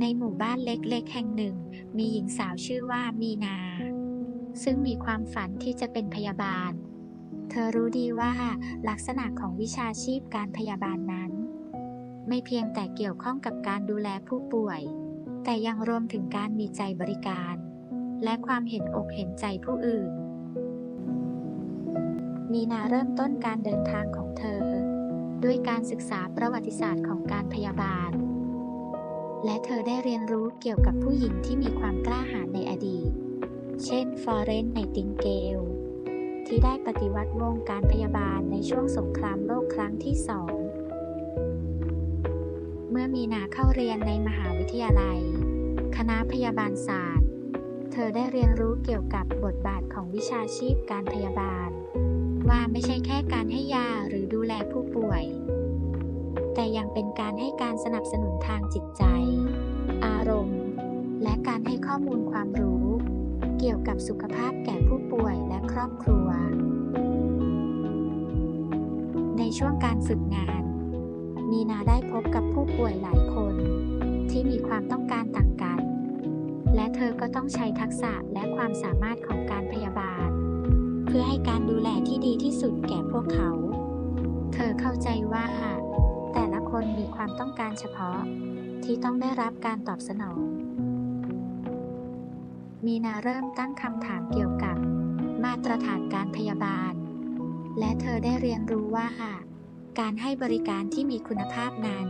ในหมู่บ้านเล็กๆ แห่งหนึ่ง มีหญิงสาวชื่อว่ามีนา ซึ่งมีความฝันที่จะเป็นพยาบาล เธอรู้ดีว่าลักษณะของวิชาชีพการพยาบาลนั้น ไม่เพียงแต่เกี่ยวข้องกับการดูแลผู้ป่วย แต่ยังรวมถึงการมีใจบริการ และความเห็นอกเห็นใจผู้อื่น มีนาเริ่มต้นการเดินทางของเธอ ด้วยการศึกษาประวัติศาสตร์ของการพยาบาล และเธอได้เรียนรู้เกี่ยวกับผู้หญิงที่มีความกล้าหาญในอดีต เช่นฟอเรนไนติงเกล ที่ได้ปฏิวัติวงการพยาบาลในช่วงสงครามโลกครั้งที่สอง เมื่อมีนาเข้าเรียนในมหาวิทยาลัย คณะพยาบาลศาสตร์ เธอได้เรียนรู้เกี่ยวกับบทบาทของวิชาชีพการพยาบาล ว่าไม่ใช่แค่การให้ยา ยังเป็นการให้การสนับสนุนทางจิตใจ อารมณ์ และการให้ข้อมูลความรู้ เกี่ยวกับสุขภาพแก่ผู้ป่วยและครอบครัว ในช่วงการฝึกงาน มีนาได้พบกับผู้ป่วยหลายคน ที่มีความต้องการต่างกัน และเธอก็ต้องใช้ทักษะและความสามารถของการพยาบาล เพื่อให้การดูแลที่ดีที่สุดแก่พวกเขา เธอเข้าใจว่า คนมีความต้องการเฉพาะที่ต้องได้รับการตอบสนอง มีนาเริ่มตั้งคำถามเกี่ยวกับ มาตรฐานการพยาบาล และเธอได้เรียนรู้ว่า การให้บริการที่มีคุณภาพนั้น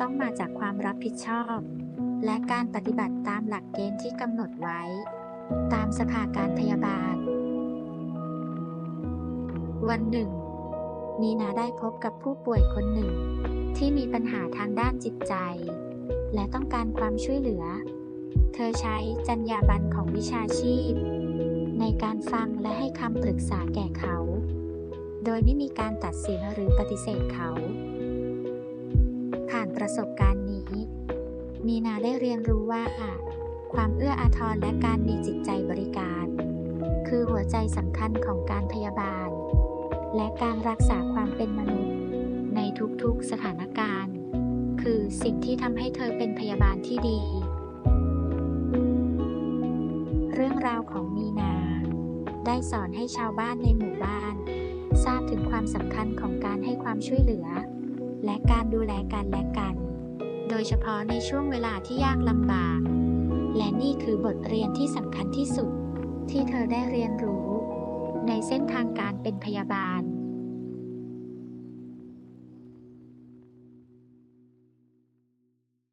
ต้องมาจากความรับผิดชอบ และการปฏิบัติตามหลักเกณฑ์ที่กำหนดไว้ ตามสภาการพยาบาล วันหนึ่งมีนาได้พบกับผู้ป่วยคนหนึ่ง ที่มีปัญหาทางด้านจิตใจ และต้องการความช่วยเหลือ เธอใช้จรรยาบรรณของวิชาชีพ ในการฟังและให้คำปรึกษาแก่เขา โดยไม่มีการตัดสินหรือปฏิเสธเขา ผ่านประสบการณ์นี้ มีนาได้เรียนรู้ว่า ความเอื้ออาทรและการมีจิตใจบริการ คือหัวใจสำคัญของการพยาบาล และการรักษาความเป็นมนุษย์ ทุกๆสถานการณ์ คือสิ่งที่ทำให้เธอเป็นพยาบาลที่ดี เรื่องราวของมีนา ได้สอนให้ชาวบ้านในหมู่บ้าน ทราบถึงความสำคัญของการให้ความช่วยเหลือ และการดูแลกันและกัน โดยเฉพาะในช่วงเวลาที่ยากลำบาก และนี่คือบทเรียนที่สำคัญที่สุด ที่เธอได้เรียนรู้ ในเส้นทางการเป็นพยาบาล